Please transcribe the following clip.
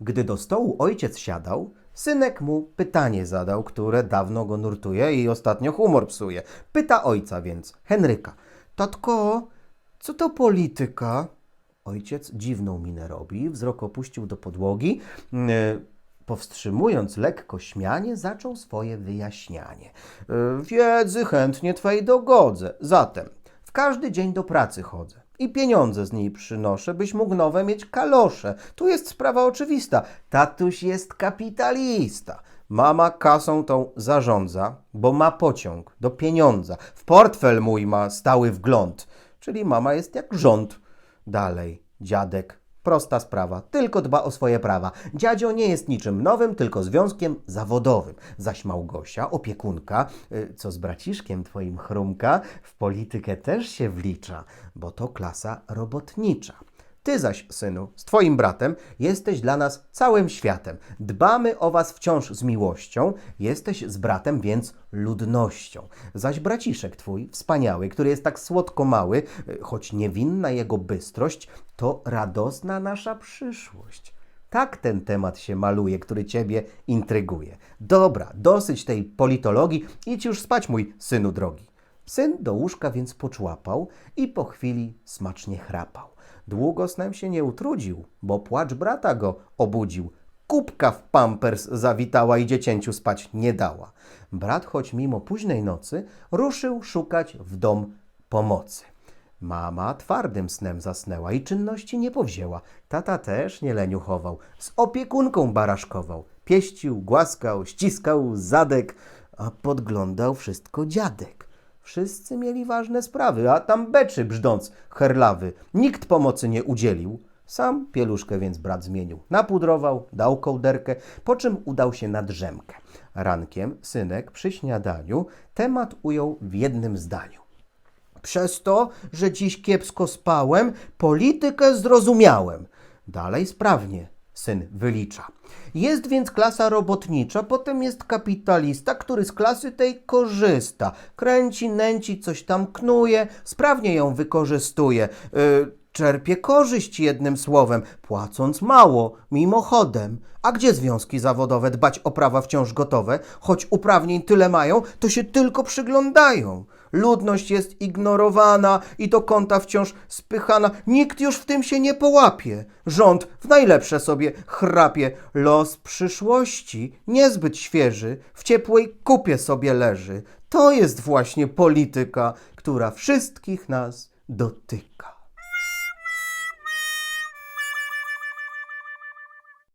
Gdy do stołu ojciec siadał, synek mu pytanie zadał, które dawno go nurtuje i ostatnio humor psuje. Pyta ojca więc, Henryka, tatko, co to polityka? Ojciec dziwną minę robi, wzrok opuścił do podłogi. Yy, powstrzymując lekko śmianie, zaczął swoje wyjaśnianie. Yy, wiedzy chętnie twej dogodzę. Zatem, w każdy dzień do pracy chodzę i pieniądze z niej przynoszę, byś mógł nowe mieć kalosze. Tu jest sprawa oczywista. Tatuś jest kapitalista. Mama kasą tą zarządza, bo ma pociąg do pieniądza. W portfel mój ma stały wgląd, czyli mama jest jak rząd. Dalej, dziadek. Prosta sprawa, tylko dba o swoje prawa. Dziadzio nie jest niczym nowym, tylko związkiem zawodowym. Zaś Małgosia, opiekunka, y, co z braciszkiem twoim chrumka, w politykę też się wlicza, bo to klasa robotnicza. Ty zaś, synu, z twoim bratem jesteś dla nas całym światem. Dbamy o was wciąż z miłością, jesteś z bratem więc ludnością. Zaś braciszek twój, wspaniały, który jest tak słodko mały, y, choć niewinna jego bystrość, to radosna nasza przyszłość. Tak ten temat się maluje, który ciebie intryguje. Dobra, dosyć tej politologii, idź już spać, mój synu drogi. Syn do łóżka więc poczłapał i po chwili smacznie chrapał. Długo snem się nie utrudził, bo płacz brata go obudził. Kubka w pampers zawitała i dziecięciu spać nie dała. Brat, choć mimo późnej nocy, ruszył szukać w dom pomocy. Mama twardym snem zasnęła i czynności nie powzięła. Tata też nie leniuchował, z opiekunką baraszkował. Pieścił, głaskał, ściskał zadek, a podglądał wszystko dziadek. Wszyscy mieli ważne sprawy, a tam beczy brzdąc herlawy. Nikt pomocy nie udzielił. Sam pieluszkę więc brat zmienił. Napudrował, dał kołderkę, po czym udał się na drzemkę. Rankiem synek przy śniadaniu temat ujął w jednym zdaniu. Przez to, że dziś kiepsko spałem, politykę zrozumiałem. Dalej sprawnie syn wylicza. Jest więc klasa robotnicza, potem jest kapitalista, który z klasy tej korzysta. Kręci, nęci, coś tam knuje, sprawnie ją wykorzystuje. Yy, czerpie korzyść jednym słowem, płacąc mało, mimochodem. A gdzie związki zawodowe dbać o prawa wciąż gotowe? Choć uprawnień tyle mają, to się tylko przyglądają. Ludność jest ignorowana i do kąta wciąż spychana. Nikt już w tym się nie połapie. Rząd w najlepsze sobie chrapie. Los przyszłości niezbyt świeży, w ciepłej kupie sobie leży. To jest właśnie polityka, która wszystkich nas dotyka.